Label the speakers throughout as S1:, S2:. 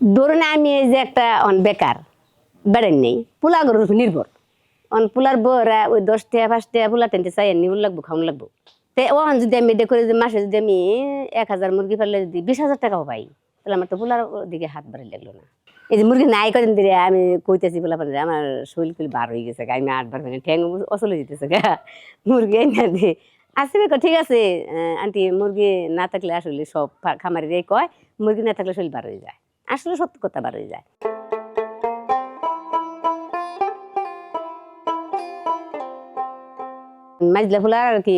S1: ধরুন আমি এই যে একটা অন বেকার বেড়েন নেই, পোলা গরুর উপর নির্ভর। অন পোলার বউরা ওই দশ টাকা, পাঁচ টাকা পোলা টেনতে চাই নিউল লাগবো খাওয়ান লাগবো তে ওখান যদি আমি করে যদি মাসে যদি আমি এক হাজার মুরগি পারলে যদি বিশ হাজার টাকাও পাই, তাহলে আমার তো পোলার দিকে হাত বাড়ি লাগল না। এই যে মুরগি নাই কদিন ধরে, আমি কইতেছি বলা পারে আমার শরীর কুল বার হয়ে গেছে আমি আটবার মানে ঠ্যাং অচলে যেতেছে, গা। মুরগি এনে দিয়ে আসবে ঠিক আছে আন্টি মুরগি না থাকলে আসলে সব খামারিরাই কয়, মুরগি না থাকলে শরীর বার হয়ে যায়। আসলে সত্য কথা বার যায়। মাইজলা ফুলার আর কি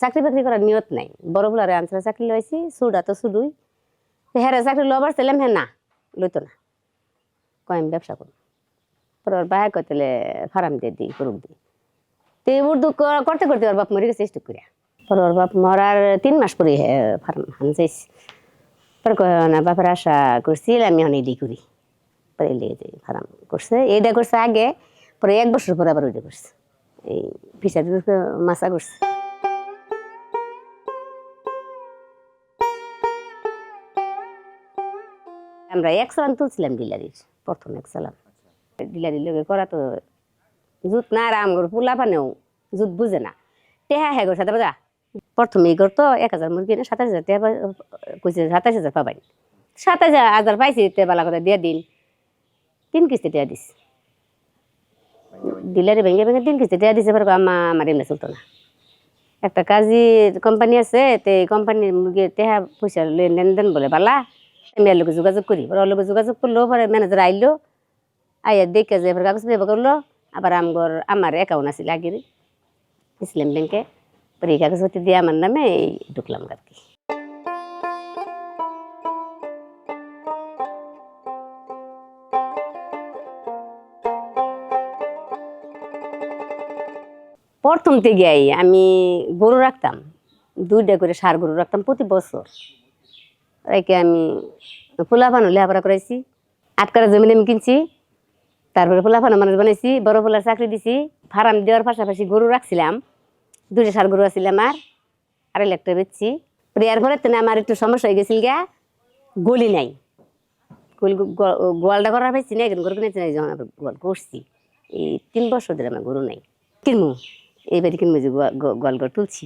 S1: চাকরি বাকরি করার নিয়ত নাই। বড় ফুলারে আনসার চাকরি লইছি সুডা তো সুডুই হ্যাঁ চাকরি লবার ছিলাম হ্যাঁ না লইতো না। কয়, আমি ব্যবসা করব। পরে ওর বাহে কইতেলে ফার্ম দিয়ে দিই করুক দিই তো উর্দু করতে করতে ওর বাপ মরে গেছে, স্টুক করিয়া পরে ওর বাপ মরার তিন মাস পরে ফার্ম হানসাইছি পরে না বাপের আশা করছি আমি এখন এডি করি পরে এলিয়ে ফার্ম করছে এইটা করছে আগে পরে এক বছর পরে আবার ওইটা করছে এই ফিসারি মাছা করছে আমরা এক সালাম তুলছিলাম ডিলারির প্রথম এক সালাম ডিলারির লোকে করা তো জুত না আর আমগর পোলা পানেও জুত বুঝে না টেহা হ্যাঁ গো সাথে বাজা প্রথমে এই করতো এক হাজার মুরগি না সাতাশ হাজার পা- কইছে সাতাশ হাজার পাবাই। সাতাশ হাজার পাইছি তে বালা কথা দিয়ে দিন। তিন কিস্তি টেহা দিস। ডিলারে ভেঙে ভেঙে তিন কিস্তি টেহা দিছে পরে কয়, আম্মা আমার এমনি চলতো না। একটা কাজের কোম্পানি আছে তে কোম্পানির মুরগি টেহা পয়সা লেনদেন বলে বালা আমি এর লোকে যোগাযোগ করি। ওর লোকে যোগাযোগ করল পরে ম্যানেজার আইলো আইয়া দেখে যে কাগজ পেপার করল আবার আমগর আমার অ্যাকাউন্ট আছিল আগের ইসলাম ব্যাংকে পরে কাগজপত্র দিয়ে আমার নামে এই ঢুকলাম আর কি প্রথম থেকে আমি গরু রাখতাম। দুইটা করে সার গরু রাখতাম প্রতি বছর। রেখে আমি ফুলাফানো লেখাপড়া করাইছি। আটকারা জমিন আমি কিনছি। তারপরে ফুলাফানো মানুষ বানাইছি, বড় ফুলার চাকরি দিছি। ফার্ম দেওয়ার পাশাপাশি গরু রাখছিলাম। দুইটা সার গরু আছিল আমার, আর টাকা বেচছি প্রেয়ার ঘরে তেনে আমার একটু সমস্যা হয়ে গেছিল গা, গলি নাই। গোল গোয়ালটা করার পাইছি না এখন গরু কিনেছি না যখন গোয়াল করছি। এই তিন বছর ধরে আমার গরু নাই। কিনবো এইবারই কিনবো যে গোয়াল ঘর তুলছি।